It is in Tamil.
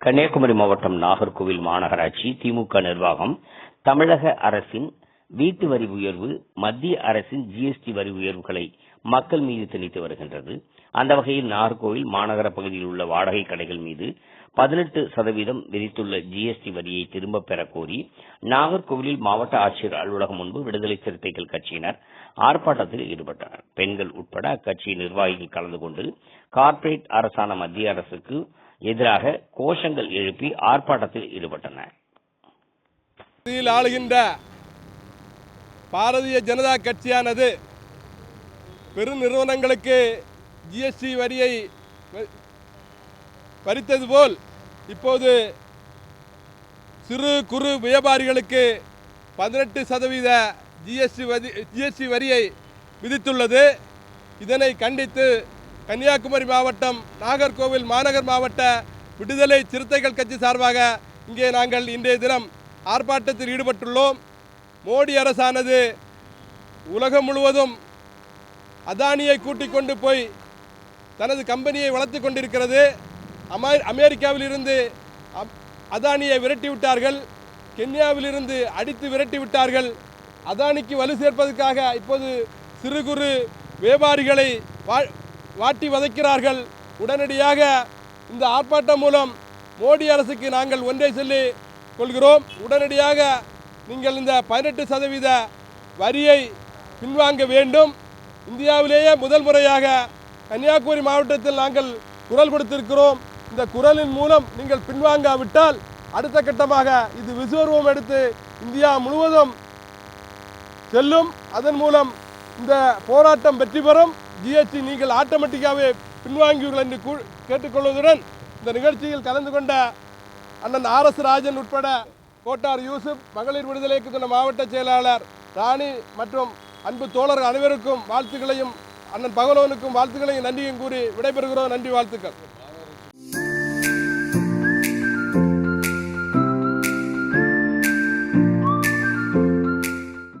கன்னியாகுமரி மாவட்டம் நாகர்கோவில் மாநகராட்சி திமுக நிர்வாகம் தமிழக அரசின் வீட்டு வரி உயர்வு மத்திய அரசின் ஜிஎஸ்டி வரி உயர்வுகளை மக்கள் மீது திணித்து வருகின்றது. அந்த வகையில் நாகர்கோவில் மாநகர பகுதியில் உள்ள வாடகை கடைகள் மீது பதினெட்டு சதவீதம் விதித்துள்ள ஜிஎஸ்டி வரியை திரும்பப் பெறக் கோரி நாகர்கோவிலில் மாவட்ட ஆட்சியர் அலுவலகம் முன்பு விடுதலை சிறுத்தைகள் கட்சியினர் ஆர்ப்பாட்டத்தில் ஈடுபட்டனர். பெண்கள் உட்பட அக்கட்சி நிர்வாகிகள் கலந்து கொண்டு கார்ப்பரேட் அரசான மத்திய அரசுக்கு எதிராக கோஷங்கள் எழுப்பி ஆர்ப்பாட்டத்தில் ஈடுபட்டன. ஆளுகின்ற பாரதிய ஜனதா கட்சியானது பெருநிறுவனங்களுக்கு ஜிஎஸ்டி வரியை பறித்தது போல் இப்போது சிறு குறு வியாபாரிகளுக்கு பதினெட்டு சதவீத ஜிஎஸ்டி வரி ஜிஎஸ்டி வரியை விதித்துள்ளது. இதனை கண்டித்து கன்னியாகுமரி மாவட்டம் நாகர்கோவில் மாநகர் மாவட்ட விடுதலை சிறுத்தைகள் கட்சி சார்பாக இங்கே நாங்கள் இன்றைய தினம் ஆர்ப்பாட்டத்தில் ஈடுபட்டுள்ளோம். மோடி அரசானது உலகம் முழுவதும் அதானியை கூட்டிக் கொண்டு போய் தனது கம்பெனியை வளர்த்து கொண்டிருக்கிறது. அமெ அமெரிக்காவில் இருந்து அதானியை விரட்டி விட்டார்கள். கென்யாவிலிருந்து அடித்து விரட்டி விட்டார்கள். அதானிக்கு வலு சேர்ப்பதற்காக இப்போது சிறு குறு வியாபாரிகளை வாட்டி வதைக்கிறார்கள். உடனடியாக இந்த ஆர்ப்பாட்டம் மூலம் மோடி அரசுக்கு நாங்கள் ஒன்றை சொல்லி கொள்கிறோம். உடனடியாக நீங்கள் இந்த பதினெட்டு சதவீத வரியை பின்வாங்க வேண்டும். இந்தியாவிலேயே முதல் முறையாக கன்னியாகுமரி மாவட்டத்தில் நாங்கள் குரல் கொடுத்திருக்கிறோம். இந்த குரலின் மூலம் நீங்கள் பின்வாங்காவிட்டால் அடுத்த கட்டமாக இது விசுவரூபம் எடுத்து இந்தியா முழுவதும் செல்லும். அதன் மூலம் இந்த போராட்டம் வெற்றி பெறும். ஜிஎஸ்டி நீங்கள் ஆட்டோமேட்டிக்காகவே பின்வாங்கியுள்ள என்று கூ- கேட்டுக்கொள்வதுடன் இந்த நிகழ்ச்சியில் கலந்து கொண்ட அண்ணன் ஆர் எஸ் ராஜன் உட்பட கோட்டார் யூசுப் மகளிர் விடுதலைக்கு சொன்ன மாவட்ட செயலாளர் ராணி மற்றும் அன்பு தோழர்கள் அனைவருக்கும் வாழ்த்துக்களையும் அண்ணன் பகலவனுக்கும் வாழ்த்துக்களையும் நன்றியும் கூறி விடைபெறுகிறோம். நன்றி வாழ்த்துக்கள்.